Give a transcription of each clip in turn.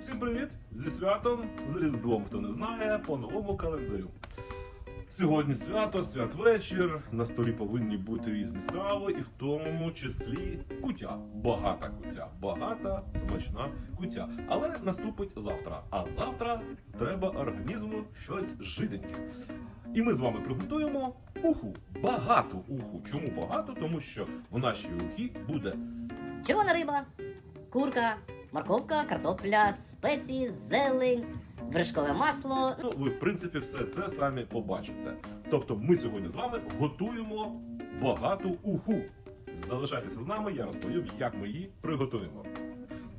Всім привіт! Зі святом, з Різдвом, хто не знає, по новому календарю. Сьогодні свято, святвечір. На столі повинні бути різні страви, і в тому числі кутя. Багата кутя, багата, смачна кутя. Але наступить завтра. А завтра треба організму щось жиденьке. І ми з вами приготуємо уху. Багату уху. Чому багато? Тому що в нашій ухі буде Червона риба, курка, морковка, картопля, спеції, зелень, вершкове масло. Ну, ви, в принципі, все це самі побачите. Тобто, ми сьогодні з вами готуємо багату уху. Залишайтеся з нами, я розповім, як ми її приготуємо.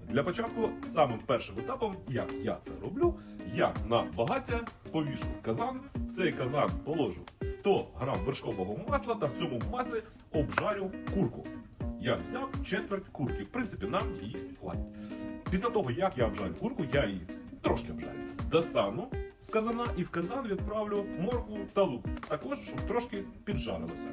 Для початку, самим першим етапом, як я це роблю, я на багаття повішу казан. В цей казан положу 100 грам вершкового масла та в цьому маслі обжарю курку. Я взяв четверть курки. В принципі, нам її хватить. Після того, як я обжарю курку, я її трошки обжарю. Достану з казана і в казан відправлю моркву та лук. Також, щоб трошки піджарилося.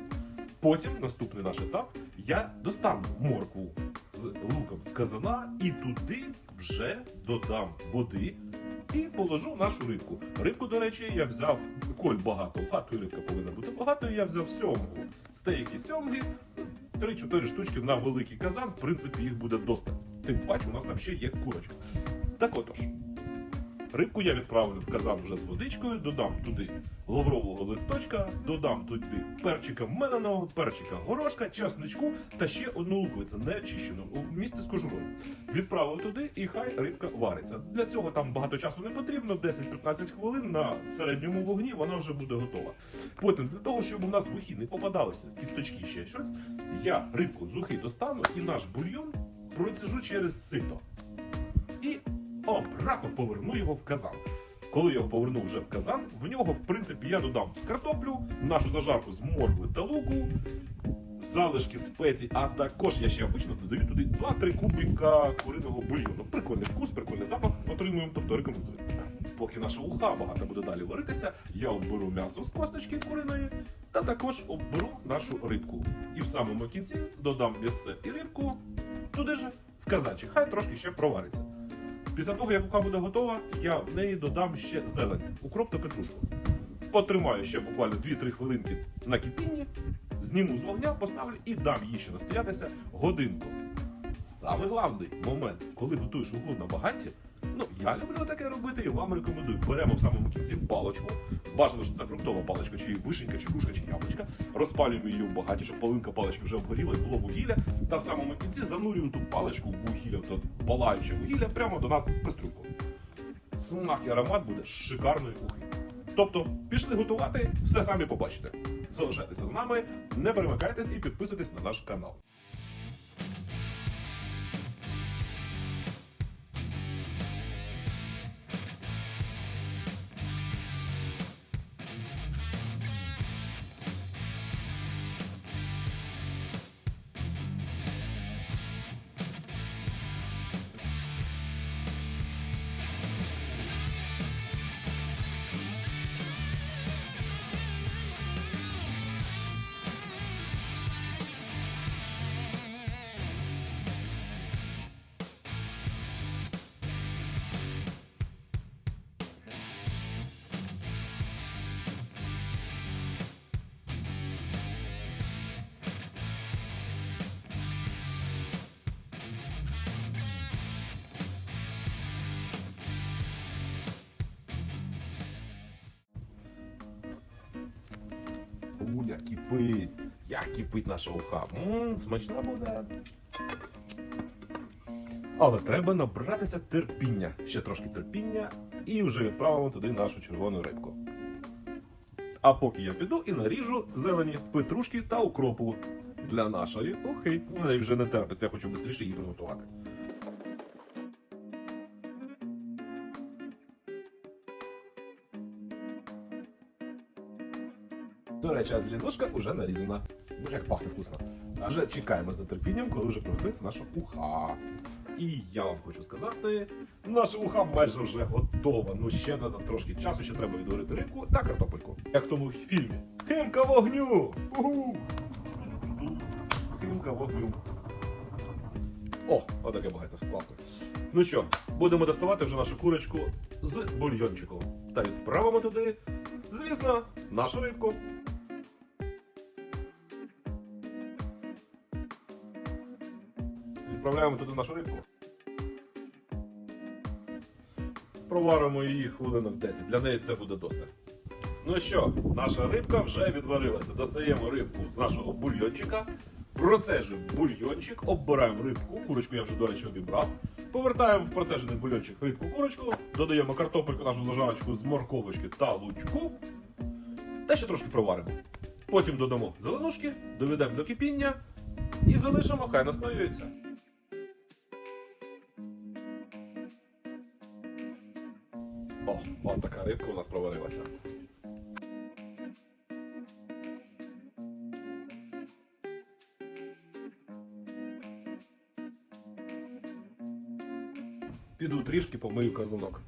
Потім, наступний наш етап, я достану моркву з луком з казана і туди вже додам води і положу нашу рибку. Рибку, до речі, я взяв коль багато. У хату рибка повинна бути багатою. Я взяв сьомгу. Стейки сьомги, 3-4 штучки на великий казан. В принципі, їх буде достатньо. Тим паче, у нас там ще є курочка. Так отож. Рибку я відправлю в казан вже з водичкою, додам туди лаврового листочка, додам туди перчика меленого, перчика горошка, часничку та ще одну луковицю, не очищену, у місці з кожурою. Відправив туди і хай рибка вариться. Для цього там багато часу не потрібно, 10-15 хвилин на середньому вогні вона вже буде готова. Потім для того, щоб у нас в ухі не попадалися кісточки ще щось, я рибку з ухи достану і наш бульйон проціжу через сито і обратно поверну його в казан. Коли я його поверну вже в казан, в нього, в принципі, я додам картоплю, нашу зажарку з моркви та луку, залишки спецій, а також я ще обично додаю туди 2-3 кубика куриного бульйону. Прикольний вкус, прикольний запах отримуємо, тобто рекомендую. Поки наша уха багато буде далі варитися, я оберу м'ясо з косточки куриної та також оберу нашу рибку. І в самому кінці додам м'ясце і рибку туди же в казанчик. Хай трошки ще провариться. Після того, як уха буде готова, я в неї додам ще зелень, укроп та петрушку. Потримаю ще буквально 2-3 хвилинки на кипінні, зніму з вогня, поставлю і дам їй ще настоятися годинку. Саме головний момент, коли готуєш уху на багатті, ну я люблю таке робити і вам рекомендую. Беремо в самому кінці паличку. Бажано, що це фруктова паличка, чи вишенька, чи грушка, чи яблучка. Розпалюємо її в багаті, щоб половинка палички вже обгоріла і було вугілля. Та в самому кінці занурюємо ту паличку вугілля, то палаюче вугілля прямо до нас кастрюльку. Смак і аромат буде шикарної ухи. Тобто, пішли готувати, все самі побачите. Залишайтеся з нами, не перемикайтесь і підписуйтесь на наш канал. Кипить, як кипить наша уха. Ммм, смачна буде. Але треба набратися терпіння. Ще трошки терпіння, і вже відправимо туди нашу червону рибку. А поки я піду і наріжу зелені петрушки та укропу для нашої ухи. Вона вже не терпиться, я хочу швидше її приготувати. До речі, зеленушка вже нарізана. Боже, як пахне вкусно. А вже чекаємо з нетерпінням, коли вже приготується наша уха. І я вам хочу сказати, наша уха майже вже готова. Ну ще треба трошки часу, ще треба відварити рибку та картопельку. Як в тому фільмі. Химка вогню! Угу! Химка вогню. О, отаке багато, класно. Ну що, будемо доставати вже нашу курочку з бульйончиком. Та відправимо туди, звісно, нашу рибку. Відправляємо туди нашу рибку. Проваримо її хвилинок 10. Для неї це буде досить. Ну що, наша рибка вже відварилася. Достаємо рибку з нашого бульйончика. Процежуємо бульйончик, оббираємо рибку. Курочку я вже, до речі, обібрав. Повертаємо в процежений бульйончик рибку курочку, додаємо картопельку, нашу зажарочку з морковочки та лучку. Та ще трошки проваримо. Потім додамо зеленушки, доведемо до кипіння і залишимо, хай настоюється. От така рибка у нас проварилася. Піду трішки помию казанок.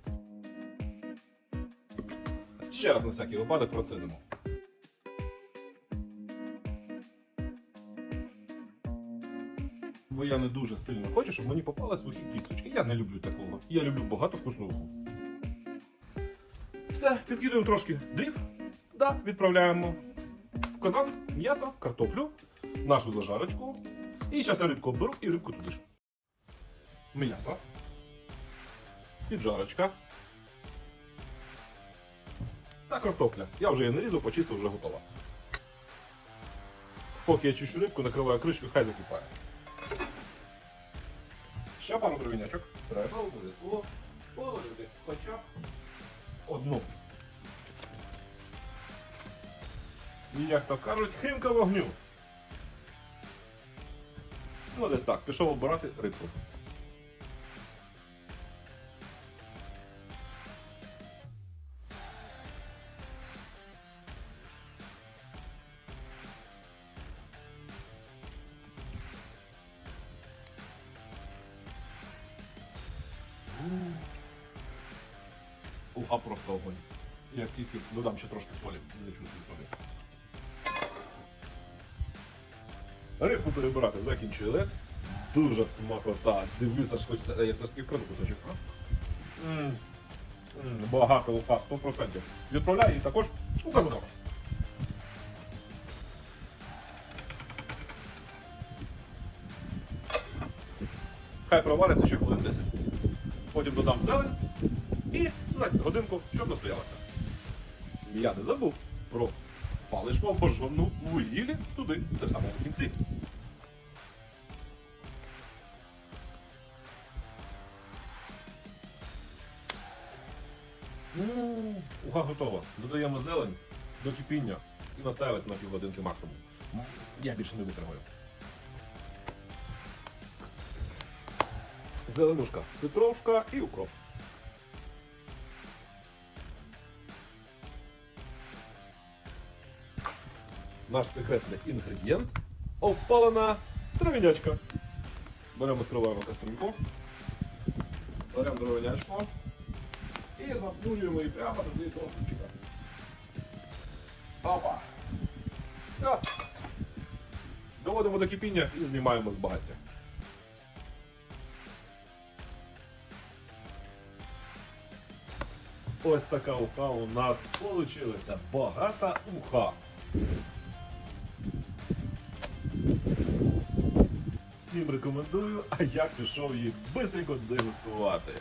Ще раз на всякий випадок процедимо. Бо я не дуже сильно хочу, щоб мені попались сухі кісточки. Я не люблю такого. Я люблю багато вкусного. Все, підкидуємо трошки дрів. Да, відправляємо в казан м'ясо, картоплю, нашу зажарочку. І зараз я рибку оберу і рибку туди ж. М'ясо. Піджарочка. Та картопля. Я вже її нарізав, почистив, вже готова. Поки я чищу рибку, накриваю кришку, хай закипає. Ще пару дровінячок. Треба обов'язково положити одну. І як то кажуть, химка вогню. Ну, десь так, пішов обирати рибку. Уха просто огонь. Я тільки додам ще трошки солі, не чувствую солі. Рибку перебирати закінчили. Дуже смакота. Дивлюся, що хочеться. Я це скільки кусочок. а? М, м, Багато уха, 100%. Відправляю її також у казанок. Хай провариться ще хвилин 10. Потім додам зелень і на годинку, щоб настоялося. Я не забув про паличку обожжену в вугіллі туди, це в самому кінці. М, Уха готова. Додаємо зелень до кипіння і настаивається на півгодинки максимум. Я більше не витримаю. Зеленушка, петровка і укроп. Наш секретний інгредієнт опалена травінячка. Беремо відкриваємо кастрюльку, беремо дровинячку і запнулюємо її прямо до того супчика. Опа! Все. Доводимо до кипіння і знімаємо з багаття. Ось така уха у нас получилася. Багата уха. Всім рекомендую, а я пішов її бистренько дегустувати.